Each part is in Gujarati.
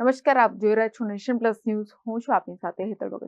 નમસ્કાર, આપ જોઈ રહ્યા છો નેશન પ્લસ ન્યૂઝ. હું છું આપની સાથે હેતલ ભગત.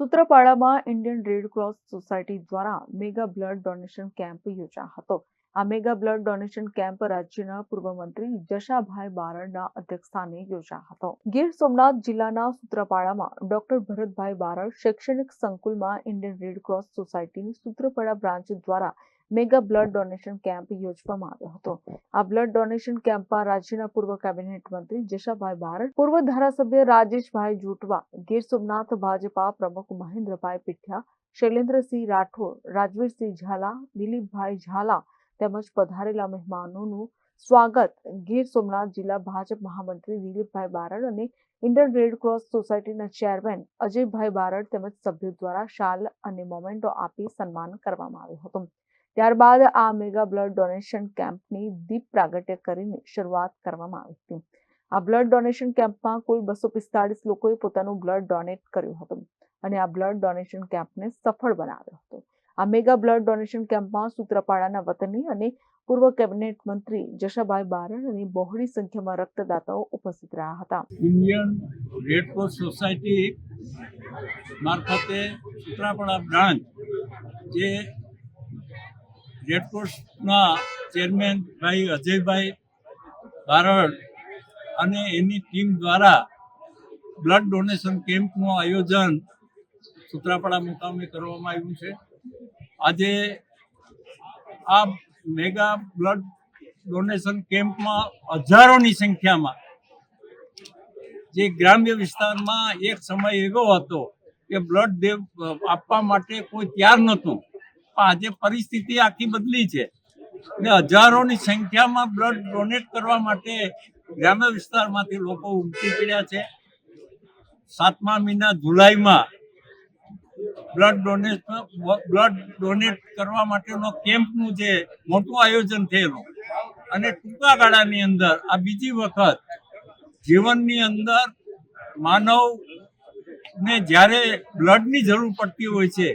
સૂત્રપાડામાં ઇન્ડિયન રેડ ક્રોસ સોસાયટી દ્વારા મેગા બ્લડ ડોનેશન કેમ્પ યોજા હતો. આ મેગા બ્લડ ડોનેશન કેમ્પ રાજ્યના પૂર્વ મંત્રી જશાભાઈ બારડના અધ્યક્ષસ્થાને યોજા હતો. ગીર સોમનાથ જિલ્લાના સૂત્રપાડામાં ડોક્ટર ભરતભાઈ બારડ શૈક્ષણિક સંકુલમાં ઇન્ડિયન રેડ ક્રોસ સોસાયટીની સૂત્રપાડા બ્રાન્ચ દ્વારા મેગા બ્લડ ડોનેશન કેમ્પ યોજવામાં આવ્યો હતો. આ બ્લડ ડોનેશન કેમ્પમાં રાજ્યના પૂર્વ કેબિનેટ મંત્રી જશાભાઈ બારડ, પૂર્વ ધારાસભ્ય રાજેશભાઈ જુટવા, ગીર સોમનાથ ભાજપા પ્રમુખ મહેન્દ્રભાઈ પીઠિયા, શૈલેન્દ્રસિંહ રાઠોડ, રાજવીરસિંહ ઝાલા, દિલીપભાઈ ઝાલા તેમજ પધારેલા મહેમાનોનું સ્વાગત ગીર સોમનાથ જિલ્લા ભાજપ મહામંત્રી દિલીપભાઈ બારડ અને ઇન્ડિયન રેડ ક્રોસ સોસાયટીના ચેરમેન અજયભાઈ બારડ તેમજ સભ્યો દ્વારા શાલ અને મોમેન્ટો આપી સન્માન કરવામાં આવ્યું હતું. ત્યારબાદ આ મેગા બ્લડ ડોનેશન કેમ્પની દીપ પ્રાગટ્ય કરીને શરૂઆત કરવામાં આવી હતી. આ બ્લડ ડોનેશન કેમ્પમાં કુલ બસો પિસ્તાળીસ લોકોએ પોતાનું બ્લડ ડોનેટ કર્યું હતું અને આ બ્લડ ડોનેશન કેમ્પને સફળ બનાવ્યો હતો. આ મેગા બ્લડ ડોનેશન કેમ્પમાં સૂત્રપાડાના વતની અને પૂર્વ કેબિનેટ મંત્રી જશાભાઈ બારણ અને બહોળી સંખ્યામાં રક્તદાતાઓ ઉપસ્થિત રહ્યા હતા. ઇન્ડિયન રેડ ક્રોસ સોસાયટી મારફતે સૂત્રાપાડા બ્રાન્ચ, જે રેડ ક્રોસના ચેરમેન ભાઈ અજયભાઈ બારડ અને એની ટીમ દ્વારા બ્લડ ડોનેશન કેમ્પનું આયોજન સુત્રાપાડા મુકામે કરવામાં આવ્યું છે. આજે આ મેગા બ્લડ ડોનેશન કેમ્પમાં હજારોની સંખ્યામાં જે ગ્રામ્ય વિસ્તારમાં એક સમય એવો હતો કે બ્લડ આપવા માટે કોઈ તૈયાર નહોતું. પણ આજે પરિસ્થિતિ આખી બદલી છે. ને હજારોની સંખ્યામાં બ્લડ ડોનેટ કરવા માટે ગ્રામ્ય વિસ્તારમાંથી લોકો ઉમટી પડ્યા છે. સાતમા મહિના જુલાઈમાં બ્લડ ડોનેટ બ્લડ ડોનેટ કરવા માટેનો કેમ્પનું જે મોટું આયોજન થયેલું. અને ટૂંકા ગાળાની અંદર, આ બીજી વખત જીવનની અંદર માનવ ને જ્યારે બ્લડની જરૂર પડતી હોય છે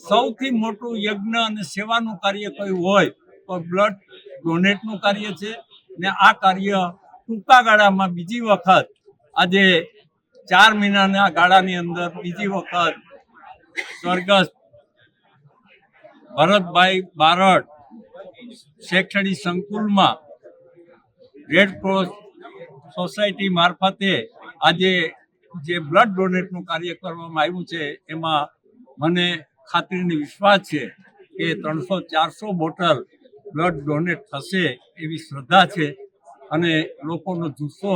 સૌથી મોટું યજ્ઞ અને સેવાનું કાર્ય કયું હોય તો બ્લડ ડોનેટનું કાર્ય છે ને આ કાર્ય ટૂંકા ગાળામાં બીજી વખત આજે ચાર મહિનાના ગાળાની અંદર બીજી વખત સ્વર્ગસ્થ ભરતભાઈ બારડ શૈક્ષણિક સંકુલમાં રેડ ક્રોસ સોસાયટી મારફતે આજે જે બ્લડ ડોનેટનું કાર્ય કરવામાં આવ્યું છે, એમાં મને ખાતરીને વિશ્વાસ છે કે ત્રણસો ચારસો બોટલ બ્લડ ડોનેટ થશે એવી શ્રદ્ધા છે અને લોકોનો જુસ્સો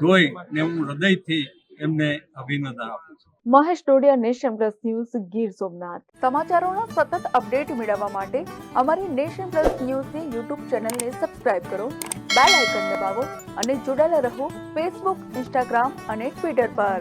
જોઈ ને હું હૃદયથી એમને અભિનંદન આપું છું. Mahesh Dodiya, nation plus news, Gir Somnath. સમાચારોના સતત અપડેટ મેળવવા માટે અમારી નેશન પ્લસ ન્યૂઝની યુટ્યુબ ચેનલને સબસ્ક્રાઇબ કરો, બેલ આઇકન દબાવો અને જોડાયેલા રહો ફેસબુક, ઇન્સ્ટાગ્રામ અને ટ્વિટર પર.